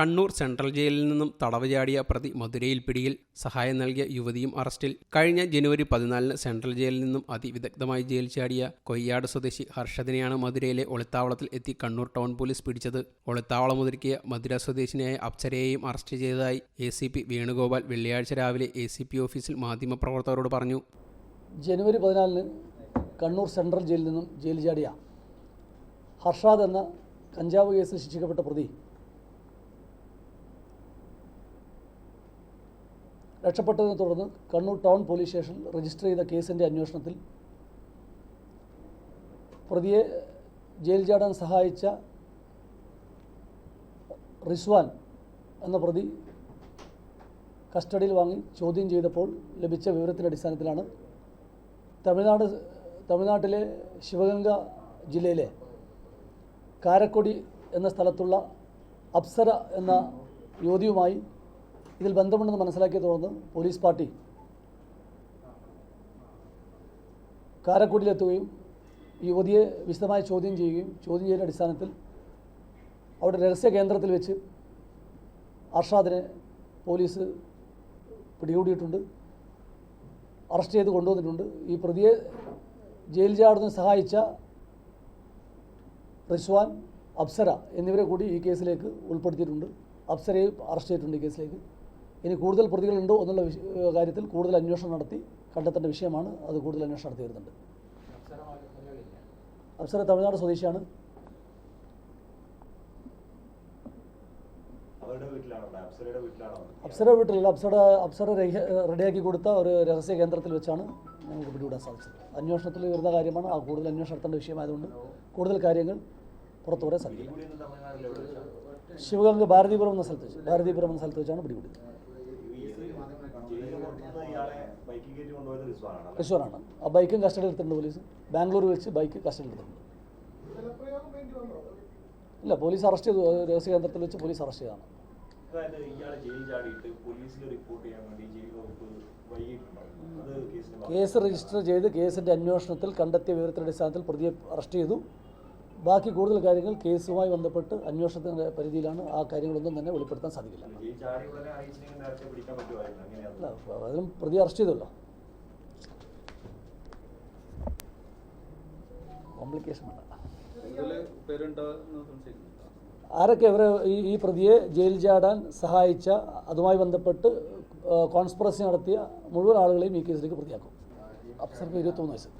Kannur central ജയിലിൽ നിന്നും തടവ് ചാടിയ പ്രതി മധുരയിൽ പിടിയിൽ സഹായം നൽകിയ യുവതിയും അറസ്റ്റിൽ. കഴിഞ്ഞ ജനുവരി പതിനാലിന് സെൻട്രൽ ജയിലിൽ നിന്നും അതിവിദഗ്ധമായി ജയിൽ ചാടിയ കൊയ്യാട് സ്വദേശി ഹർഷദിനെയാണ് മധുരയിലെ ഒളിത്താവളത്തിൽ എത്തി കണ്ണൂർ ടൗൺ പോലീസ് പിടിച്ചത്. ഒളിത്താവളം മുതിർക്കിയ മധുര സ്വദേശിനിയായ അപ്സരയെയും അറസ്റ്റ് ചെയ്തതായി എ സി പി വേണുഗോപാൽ വെള്ളിയാഴ്ച രാവിലെ എ സി പി ഓഫീസിൽ മാധ്യമപ്രവർത്തകരോട് പറഞ്ഞു. ജനുവരി പതിനാലിന് കണ്ണൂർ സെൻട്രൽ ജയിലിൽ നിന്നും ജയിൽ ചാടിയ ഹർഷാദ് എന്ന കഞ്ചാവ് കേസിൽ ശിക്ഷിക്കപ്പെട്ട പ്രതി രക്ഷപ്പെട്ടതിനെ തുടർന്ന് കണ്ണൂർ ടൗൺ പോലീസ് സ്റ്റേഷനിൽ രജിസ്റ്റർ ചെയ്ത കേസിന്റെ അന്വേഷണത്തിൽ പ്രതിയെ ജയിൽ ചാടാൻ സഹായിച്ച റിസ്വാൻ എന്ന പ്രതി കസ്റ്റഡിയിൽ വാങ്ങി ചോദ്യം ചെയ്തപ്പോൾ ലഭിച്ച വിവരത്തിന്റെ അടിസ്ഥാനത്തിലാണ് തമിഴ്നാട് തമിഴ്നാട്ടിലെ ശിവഗംഗ ജില്ലയിലെ കാരക്കൊടി എന്ന സ്ഥലത്തുള്ള അപ്സര എന്ന യുവതിയുമായി ഇതിൽ ബന്ധമുണ്ടെന്ന് മനസ്സിലാക്കിയ തുടർന്ന് പോലീസ് പാർട്ടി. കാരക്കുടിയിലെത്തുകയും യുവതിയെ വിശദമായി ചോദ്യം ചെയ്യുകയും ചോദ്യം ചെയ്യുന്ന അടിസ്ഥാനത്തിൽ അവിടെ രഹസ്യ കേന്ദ്രത്തിൽ വെച്ച് അർഷാദിനെ പോലീസ് പിടികൂടിയിട്ടുണ്ട്. അറസ്റ്റ് ചെയ്ത് കൊണ്ടുവന്നിട്ടുണ്ട്. ഈ പ്രതിയെ ജയിൽ ചാടുന്ന സഹായിച്ച റിസ്വാൻ അപ്സര എന്നിവരെ കൂടി ഈ കേസിലേക്ക് ഉൾപ്പെടുത്തിയിട്ടുണ്ട്. അപ്സരയെ അറസ്റ്റ് ചെയ്തിട്ടുണ്ട് ഈ കേസിലേക്ക്. ഇനി കൂടുതൽ പ്രതികളുണ്ടോ എന്നുള്ള കാര്യത്തിൽ കൂടുതൽ അന്വേഷണം നടത്തി കണ്ടെത്തേണ്ട വിഷയമാണ് അത് കൂടുതൽ അന്വേഷണം നടത്തി വരുന്നുണ്ട്. അപ്സര തമിഴ്നാട് സ്വദേശിയാണ്? അപ്സര വീട്ടിലല്ല അപ്സര അപ്സര റെഡിയാക്കി കൊടുത്ത ഒരു രഹസ്യ കേന്ദ്രത്തിൽ വെച്ചാണ് ഞങ്ങൾക്ക് പിടികൂടാൻ സാധിച്ചത്. അന്വേഷണത്തിൽ വരുന്ന കാര്യമാണ് ആ കൂടുതൽ അന്വേഷണം നടത്തേണ്ട വിഷയമായതുകൊണ്ട് കൂടുതൽ കാര്യങ്ങൾ പുറത്തു വരാൻ വെച്ചാണ്? ശിവഗംഗ ഭാരതീപുരം എന്ന സ്ഥലത്ത് വെച്ച് ഭാരതീപുരം എന്ന സ്ഥലത്ത് വെച്ചാണ് പിടികൂടിയത്. റിസ്വാനാണ് ആ ബൈക്കും കസ്റ്റഡി എടുത്തിട്ടുണ്ട് പോലീസ്. ബാംഗ്ലൂർ വെച്ച് ബൈക്ക് കസ്റ്റഡി എടുത്തിട്ടുണ്ട്. ഇല്ല പോലീസ് അറസ്റ്റ് ചെയ്തു. രഹസ്യ കേന്ദ്രത്തിൽ വെച്ച് പോലീസ് അറസ്റ്റ് ചെയ്താണ് കേസ് രജിസ്റ്റർ ചെയ്ത് കേസിന്റെ അന്വേഷണത്തിൽ കണ്ടെത്തിയ വിവരത്തിന്റെ അടിസ്ഥാനത്തിൽ പ്രതിയെ അറസ്റ്റ് ചെയ്തു. ബാക്കി കൂടുതൽ കാര്യങ്ങൾ കേസുമായി ബന്ധപ്പെട്ട് അന്വേഷണത്തിന്റെ പരിധിയിലാണ് ആ കാര്യങ്ങളൊന്നും തന്നെ വെളിപ്പെടുത്താൻ സാധിക്കില്ല. അല്ല അതിലും പ്രതി അറസ്റ്റ് ചെയ്തല്ലോ. കോംപ്ലിക്കേഷൻ വേണ്ട. ആരൊക്കെ ഇവരെ ഈ ഈ പ്രതിയെ ജയിൽ ചാടാൻ സഹായിച്ച അതുമായി ബന്ധപ്പെട്ട് കോൺസ്പിറസി നടത്തിയ മുഴുവൻ ആളുകളെയും ഈ കേസിലേക്ക് പ്രതിയാക്കും. അപ്സർക്ക് ഇരുപത്തൊന്ന് വയസ്സ്.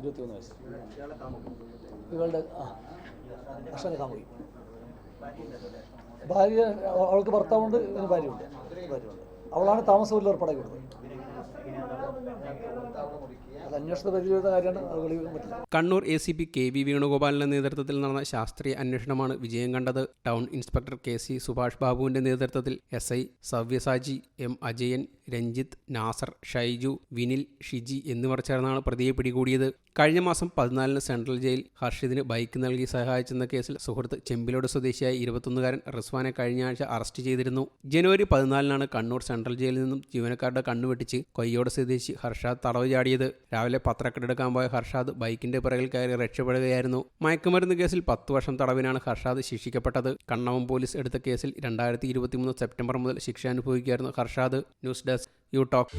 ഇരുപത്തിയൊന്ന് വയസ്സ്. ഇവളുടെ ആ അക്ഷര പോയി ഭാര്യ അവൾക്ക് ഭർത്താവുണ്ട് ഇതിന് ഭാര്യയുണ്ട്. ഭാര്യയുണ്ട് അവളാണ് താമസമില്ല ഏർപ്പാടാക്കി കൊടുത്തത്. Kannur A C P K V വേണുഗോപാലിന്റെ നേതൃത്വത്തിൽ നടന്ന ശാസ്ത്രീയ അന്വേഷണമാണ് വിജയം കണ്ടത്. Town inspector K C Subhash ബാബുവിന്റെ നേതൃത്വത്തിൽ S I Savyasachi M Ajayan Ranjith Nasar Shaiju Vinil Shiji എന്നിവർ ചേർന്നാണ് പ്രതിയെ പിടികൂടിയത്. കഴിഞ്ഞ മാസം പതിനാലിന് സെൻട്രൽ ജയിൽ ഹർഷിദിന് ബൈക്ക് നൽകി സഹായിച്ചെന്ന കേസിൽ സുഹൃത്ത് ചെമ്പിലോട് സ്വദേശിയായ ഇരുപത്തൊന്നുകാരൻ റിസ്വാനെ കഴിഞ്ഞ ആഴ്ച അറസ്റ്റ് ചെയ്തിരുന്നു. ജനുവരി പതിനാലിനാണ് കണ്ണൂർ സെൻട്രൽ ജയിലിൽ നിന്നും ജീവനക്കാരുടെ കണ്ണുവെട്ടിച്ച് കൊയ്യോട് സ്വദേശി ഹർഷാദ് തടവ് ചാടിയത്. രാവിലെ പത്രക്കെട്ടെടുക്കാൻ പോയ ഹർഷാദ് ബൈക്കിന്റെ പിറകിൽ കയറി രക്ഷപ്പെടുകയായിരുന്നു. മയക്കുമരുന്ന് കേസിൽ പത്ത് വർഷം തടവിനാണ് ഹർഷാദ് ശിക്ഷിക്കപ്പെട്ടത്. കണ്ണവം പോലീസ് എടുത്ത കേസിൽ രണ്ടായിരത്തി സെപ്റ്റംബർ മുതൽ ശിക്ഷ അനുഭവിക്കുകയായിരുന്നു Harshad. News desk you talk.